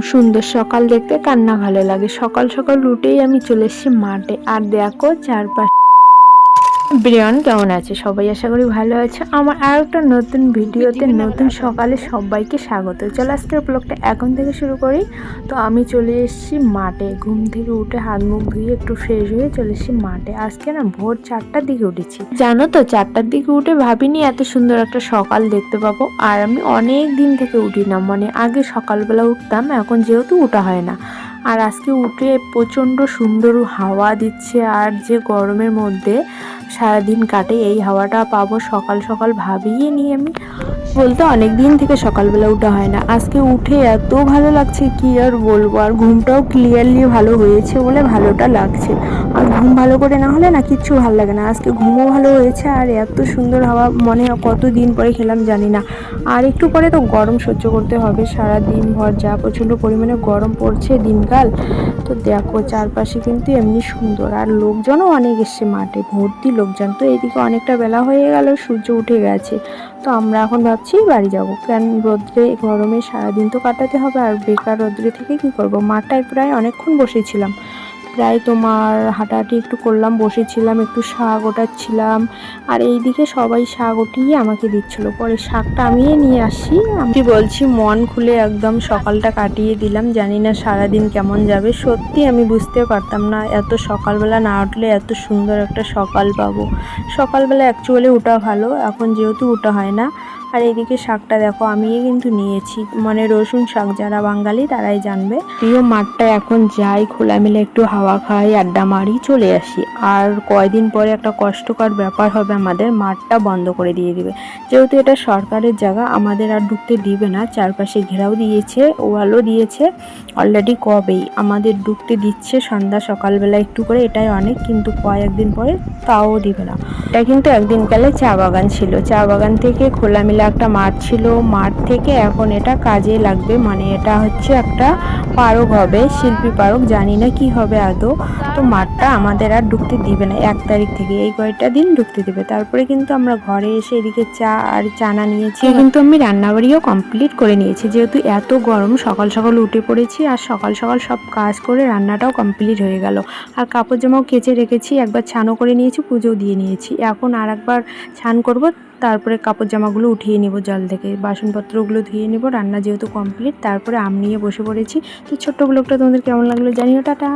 সুন্দর সকাল দেখতে কান্না ভালো লাগে। সকাল সকাল উঠেই আমি চলে এসেছি মাঠে। আর দেখো চারপাশে ব্রিয়ান কেমন আছে? সবাই আশা করি ভালো আছে। আমার আর একটা নতুন ভিডিওতে নতুন সকালে সবাইকে স্বাগত। চলো আজকের ব্লগটা এখন থেকে শুরু করি। তো আমি চলে এসেছি মাঠে। ঘুম থেকে উঠে হাত মুখ ধুয়ে একটু ফ্রেশ হয়ে চলে এসেছি মাঠে। আজকে না ভোর চারটার দিকে উঠেছি। জানো তো, চারটার দিকে উঠে ভাবিনি এত সুন্দর একটা সকাল দেখতে পাবো। আর আমি অনেক দিন থেকে উঠি না। মানে আগে সকালবেলা উঠতাম, এখন যেহেতু উঠা হয় না। আর আজকে উঠে প্রচণ্ড সুন্দর হাওয়া দিচ্ছে আর যে গরমের মধ্যে সারাদিন কাটে, এই হাওয়াটা পাবো সকাল সকাল ভাবিয়ে নিয়ে আমি। বলতে অনেক দিন থেকে সকালবেলা উঠা হয় না। আজকে উঠে এত ভালো লাগছে কি আর বলব? আর ঘুমটাও ক্লিয়ারলি ভালো হয়েছে বলে ভালোটা লাগছে। আর ঘুম ভালো করে না হলে না কিচ্ছু ভালো লাগে না। আজকে ঘুমও ভালো হয়েছে আর এত সুন্দর হাওয়া মনে কত দিন পরে খেলাম জানি না। আর একটু পরে তো গরম সহ্য করতে হবে। সারা দিন ভর যা প্রচণ্ড পরিমাণে গরম পড়ছে, দিনকাল তো দেখো, চারপাশে কিন্তু এমনি সুন্দর। আর লোকজনও অনেক এসছে মাঠে, ভর্তি লোকজন। তো এদিকে অনেকটা বেলা হয়ে গেল, সূর্য উঠে গেছে। তো আমরা এখন ভাবছি বাড়ি যাব। কেন রোদ্রে, গরমে সারাদিন তো কাটাতে হবে। আর বেকার রোদ্রে থেকে কি করব? মাঠটায় প্রায় অনেকক্ষণ বসেছিলাম। প্রায় তোমার হাঁটাহাঁটি একটু করলাম, বসেছিলাম, একটু শাক ওঠাচ্ছিলাম আর এইদিকে সবাই শাক উঠিয়ে আমাকে দিচ্ছিল। পরে শাকটা আমিই নিয়ে আসি। আমি বলছি, মন খুলে একদম সকালটা কাটিয়ে দিলাম। জানি না সারাদিন কেমন যাবে। সত্যি আমি বুঝতে পারতাম না, এত সকালবেলা না উঠলে এত সুন্দর একটা সকাল পাবো। সকালবেলা অ্যাকচুয়ালি ওটা ভালো, এখন যেহেতু ওটা হয় না। আর এদিকে শাকটা দেখো আমি কিন্তু নিয়েছি। মানে রসুন শাক, যারা বাঙালি তারাই জানবে। প্রিয় মাঠটা এখন যাই, খোলা মিলে একটু হাওয়া খাই, আড্ডা মারি, চলে আসি। আর কয়দিন পরে একটা কষ্টকর ব্যাপার হবে আমাদের, মাঠটা বন্ধ করে দিয়ে দিবে। যেহেতু এটা সরকারের জায়গা, আমাদের আর ঢুকতে দিবে না। চারপাশে ঘেরাও দিয়েছে, ওয়ালও দিয়েছে অলরেডি কবেই। আমাদের ঢুকতে দিচ্ছে সন্ধ্যা সকালবেলা একটু করে, এটাই অনেক, কিন্তু কয়েকদিন পরে তাও দিবে না। এটা কিন্তু একদিন কালে চা বাগান ছিল। চা বাগান থেকে খোলামেলা একটা মাঠ ছিল মাঠ থেকে এখন এটা কাজে লাগবে। মানে এটা হচ্ছে একটা পার্ক হবে শিল্পী পারক জানি না কি হবে আদৌ। তো মাঠটা আমাদের আর ঢুকতে দিবে না এক তারিখ থেকে। এই কয়টা দিন ঢুকতে দিবে। তারপরে কিন্তু আমরা ঘরে এসে এদিকে চা আর চানা নিয়েছি। কিন্তু আমি রান্নাবাড়িও কমপ্লিট করে নিয়েছি। যেহেতু এত গরম সকাল সকাল উঠে পড়েছি আর সকাল সকাল সব কাজ করে রান্নাটাও কমপ্লিট হয়ে গেল। আর কাপড় জামাও কেচে রেখেছি একবার ছানও করে নিয়েছি পুজোও দিয়ে নিয়েছি। এখন আর একবার ছান করব তারপরে কাপড় জামাগুলো উঠিয়ে নিব জল থেকে। বাসনপত্রগুলো ধুয়ে নিব, রান্না যেহেতু কমপ্লিট তারপরে আম নিয়ে বসে পড়েছি। তো ছোট্ট ব্লগটা তোমাদের কেমন লাগল জানিও, টাটা।